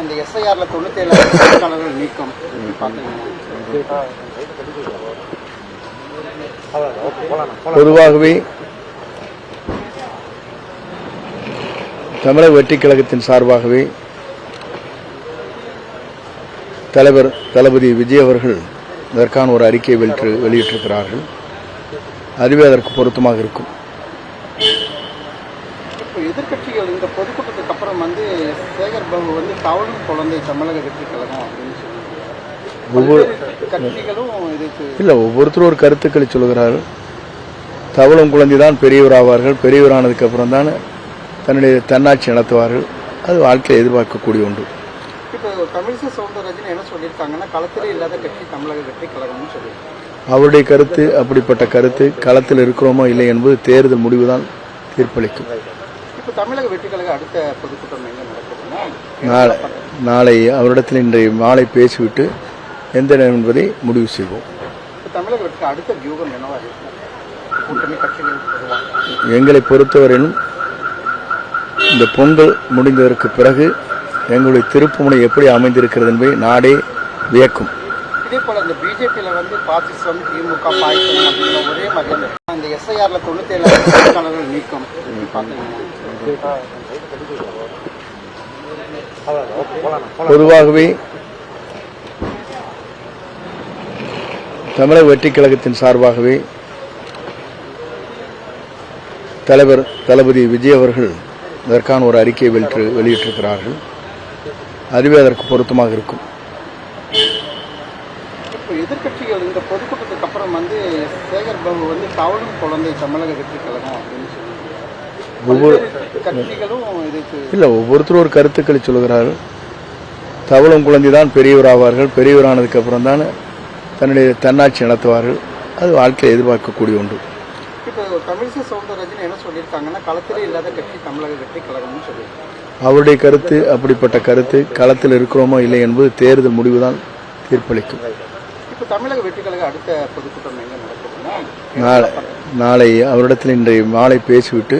இந்த எஸ்ஐஆர்ல தொண்ணூத்தி ஏழு வாக்காளர்கள் நீக்கம். பொதுவாகவே தமிழக வெற்றி கழகத்தின் சார்பாகவே தலைவர் தளபதி விஜய் அவர்கள் இதற்கான ஒரு அறிக்கையை வெளியிட்டு வெளியிட்டிருக்கிறார்கள். அதுவே அதற்கு பொருத்தமாக இருக்கும். இப்போ எதிர்க்கட்சிகள் இந்த பொதுக்கூட்டத்துக்கு அப்புறம் வந்து சேகர் பாபு வந்து தவழும் குழந்தை தமிழக வெற்றி கழகம் அப்படின்னு சொல்லி ஒவ்வொரு பல்வேறு கட்சிகளும் இதுக்கு இல்லை ஒவ்வொருத்தரும் ஒரு கருத்துக்களை சொல்கிறார்கள் தவளும் குழந்தை தான் பெரியவர் ஆவார்கள் பெரியவரானதுக்கு அப்புறம் தான் தன்னுடைய தன்னாட்சி நடத்துவார்கள். அது வாழ்க்கையை எதிர்பார்க்கக்கூடிய ஒன்று. இப்போ தமிழிசை சவுந்தரராஜன் என்ன சொல்லியிருக்காங்கன்னா களத்திலே இல்லாத கட்சி தமிழக வெற்றி கழகம்னு சொல்லியிருக்காங்க அவருடைய கருத்து அப்படிப்பட்ட கருத்து களத்தில் இருக்கிறோமோ இல்லை என்பது தேர்தல் முடிவுதான் தீர்ப்பளிக்கும். தமிழக வெற்றி கழக அடுத்த பொதுக்கூட்டம் எங்க நடக்குதுன்னா நாளை நாளை அவரிடத்தில் இன்றைய மாலை பேசிவிட்டு எந்த நேரம் என்பதை முடிவு செய்வோம். தமிழக வெற்றி அடுத்த வியூகம் என்னவா இருக்கும் எங்களை பொறுத்தவரையிலும் இந்த பொங்கல் முடிந்ததற்கு பிறகு எங்களுடைய திருப்புமுனை எப்படி அமைந்திருக்கிறது என்பதை நாடே வியக்கும். இதே போல இந்த பிஜேபியில வந்து பாசிசம் திமுக பாய்ச்சல் அப்படிங்கிற ஒரே மாதிரி அந்த எஸ்ஐஆர்ல தொண்ணூத்தி ஏழு நீக்கம். பாத்தீங்கன்னா பொதுவாகவே தமிழக வெற்றி கழகத்தின் சார்பாகவே தலைவர் தளபதி விஜய் அவர்கள் இதற்கான ஒரு அறிக்கையை வெளியிட்டு வெளியிட்டிருக்கிறார்கள். அதுவே அதற்கு பொருத்தமாக இருக்கும். எதிர்கட்சிகள் இந்த பொதுக்கூட்டத்துக்கு அப்புறம் வந்து சேகர் பாபு வந்து தவழும் குழந்தை தமிழக வெற்றி கழகம் அப்படின்னு சொல்லி ஒவ்வொரு இல்லை ஒவ்வொருத்தரும் ஒரு கருத்துக்களை சொல்கிறார்கள் தவளும் குழந்தை தான் பெரியவர் ஆவார்கள் பெரியவரானதுக்கு அப்புறம் தான் தன்னுடைய தன்னாட்சி நடத்துவார்கள். அது வாழ்க்கையை எதிர்பார்க்கக்கூடிய ஒன்று. இப்போ தமிழிசை சவுந்தரராஜன் என்ன சொல்லியிருக்காங்கன்னா களத்திலே இல்லாத கட்சி தமிழக வெற்றி கழகம்னு சொல்லியிருக்காங்க. அவருடைய கருத்து அப்படிப்பட்ட கருத்து களத்தில் இருக்கிறோமோ இல்லை என்பது தேர்தல் முடிவுதான் தீர்ப்பளிக்கும். இப்போ தமிழக வெற்றி கழக அடுத்த பொதுக்கூட்டம் எங்க நடக்குதுன்னா? நாளை நாளை அவரிடத்தில் இன்றைய மாலை பேசிவிட்டு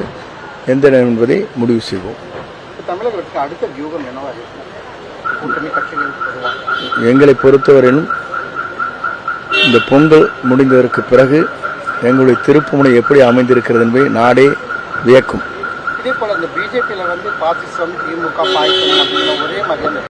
எந்த நேரம் என்பதை முடிவு செய்வோம். அடுத்த வியூகம் எங்களை பொறுத்தவரையிலும் இந்த பொங்கல் முடிந்ததற்கு பிறகு எங்களுடைய திருப்புமுனை எப்படி அமைந்திருக்கிறது என்பதை நாடே வியக்கும். இதே போல இந்த பிஜேபியில வந்து பாசிசம் திமுக பாய்ச்சல் ஒரே மாதிரி அந்த